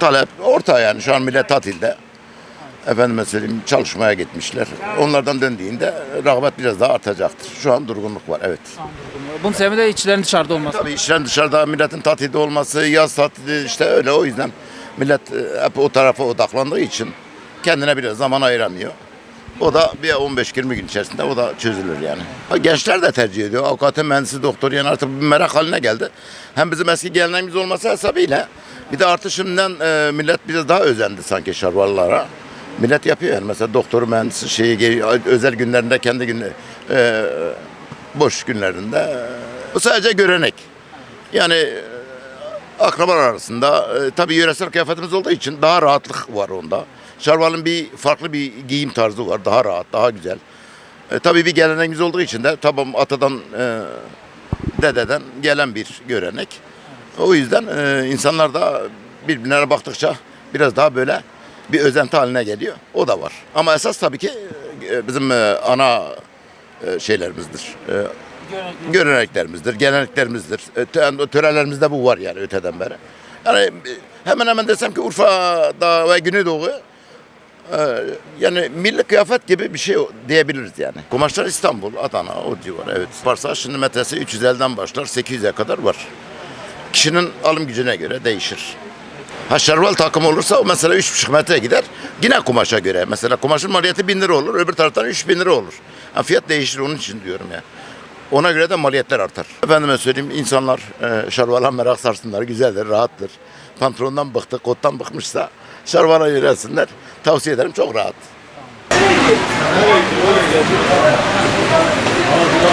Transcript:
Talep orta yani şu an millet tatilde. Efendime söyleyeyim çalışmaya gitmişler. Onlardan döndüğünde rağbet biraz daha artacaktır. Şu an durgunluk var evet. Bunun sebebi de işçilerin dışarıda olması. Tabii işlerin dışarıda milletin tatilde olması, yaz tatili işte öyle o yüzden millet e, hep o tarafa odaklandığı için kendine biraz zaman ayıramıyor. O da bir 15-20 gün içerisinde o da çözülür yani. Gençler de tercih ediyor. Avukatı, mühendisi, doktor yani artık bir merak haline geldi. Hem bizim eski geleneğimiz olması hesabıyla bir de artık şimdiden e, millet biraz daha özendi sanki şarvallara. Millet yapıyor yani mesela doktoru, mühendisi şeyi özel günlerinde kendi günü e, boş günlerinde e, bu sadece görenek. Yani e, akrabalar arasında e, tabii yöresel kıyafetimiz olduğu için daha rahatlık var onda. Şarvalın bir farklı bir giyim tarzı var. Daha rahat, daha güzel. E, tabii bir geleneğimiz olduğu için de tabii atadan e, dededen gelen bir görenek. O yüzden e, insanlar da birbirlerine baktıkça biraz daha böyle bir özenti haline geliyor. O da var. Ama esas tabii ki e, bizim e, ana e, şeylerimizdir. E, göreneklerimizdir, geleneklerimizdir. E, tö- Törelerimizde bu var yani öteden beri. Yani e, hemen hemen desem ki Urfa'da ve Güneydoğu yani milli kıyafet gibi bir şey diyebiliriz yani. Kumaşlar İstanbul, Adana o civar evet. Varsa şimdi metresi 350'den başlar 800'e kadar var. Kişinin alım gücüne göre değişir. Ha şarval takım olursa o mesela 3,5 metre gider. Yine kumaşa göre. Mesela kumaşın maliyeti 1000 lira olur. Öbür taraftan 3000 lira olur. Ha, fiyat değişir onun için diyorum ya. Ona göre de maliyetler artar. Efendime söyleyeyim insanlar e, şarvala merak sarsınlar. Güzeldir, rahattır. Pantolondan bıktı, kottan bıkmışsa şarvala yönelsinler. Tavsiye ederim çok rahat.